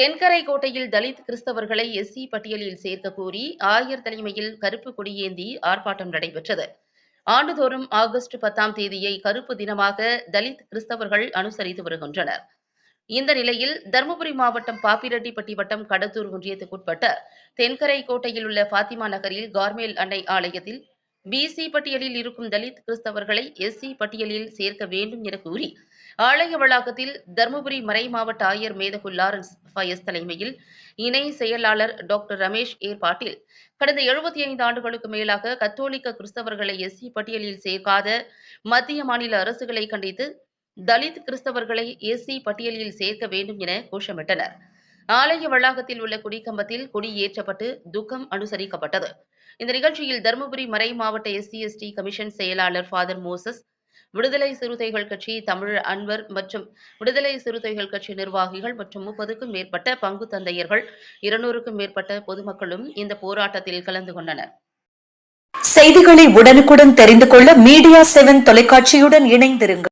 தென்கரை கோட்டையில் தலித் கிறிஸ்தவர்களை எஸ்சி பட்டியலில் சேர்க்க கோரி ஆயர் தலைமையில் கருப்பு கொடியேந்தி ஆர்ப்பாட்டம் நடைபெற்றது. ஆண்டுதோறும் ஆகஸ்ட் பத்தாம் தேதியை கருப்பு தினமாக தலித் கிறிஸ்தவர்கள் அனுசரித்து வருகின்றனர். இந்த நிலையில் தருமபுரி மாவட்டம் பாப்பிரெட்டிப்பட்டி வட்டம் கடத்தூர் ஒன்றியத்துக்குட்பட்ட தென்கரை கோட்டையில் உள்ள பாத்திமா நகரில் கார்மேல் அன்னை ஆலயத்தில் பிசி பட்டியலில் இருக்கும் தலித் கிறிஸ்தவர்களை எஸ்சி பட்டியலில் சேர்க்க வேண்டும் என கூறி ஆலய வளாகத்தில் தருமபுரி மறை மாவட்ட ஆயர் மேதகு லாரன்ஸ் ஃபயஸ் தலைமையில் இணை செயலாளர் டாக்டர் ரமேஷ் ஏற்பாட்டில் கடந்த எழுபத்தி ஐந்து ஆண்டுகளுக்கு மேலாக கத்தோலிக்க கிறிஸ்தவர்களை எஸ்சி பட்டியலில் சேர்க்காத மத்திய மாநில அரசுகளை கண்டித்து தலித் கிறிஸ்தவர்களை எஸ்சி பட்டியலில் சேர்க்க வேண்டும் என கோஷமிட்டனர். ஆலய வளாகத்தில் உள்ள குடிக்கம்பத்தில் கொடி ஏற்றப்பட்டு துக்கம் அனுசரிக்கப்பட்டது. இந்த நிகழ்ச்சியில் தருமபுரி மறை மாவட்ட எஸ்சி எஸ்டி கமிஷன் செயலாளர் ஃபாதர் மோசஸ் விடுதலை சிறுத்தைகள் கட்சி தமிழ் அன்வர் மற்றும் விடுதலை சிறுத்தைகள் கட்சி நிர்வாகிகள் மற்றும் முப்பதுக்கும் மேற்பட்ட பங்கு தந்தையர்கள் இருநூறுக்கும் மேற்பட்ட பொதுமக்களும் இந்த போராட்டத்தில் கலந்து கொண்டனர். செய்திகளை உடனுக்குடன் தெரிந்து கொள்ள மீடியா செவன் தொலைக்காட்சியுடன் இணைந்திருங்கள்.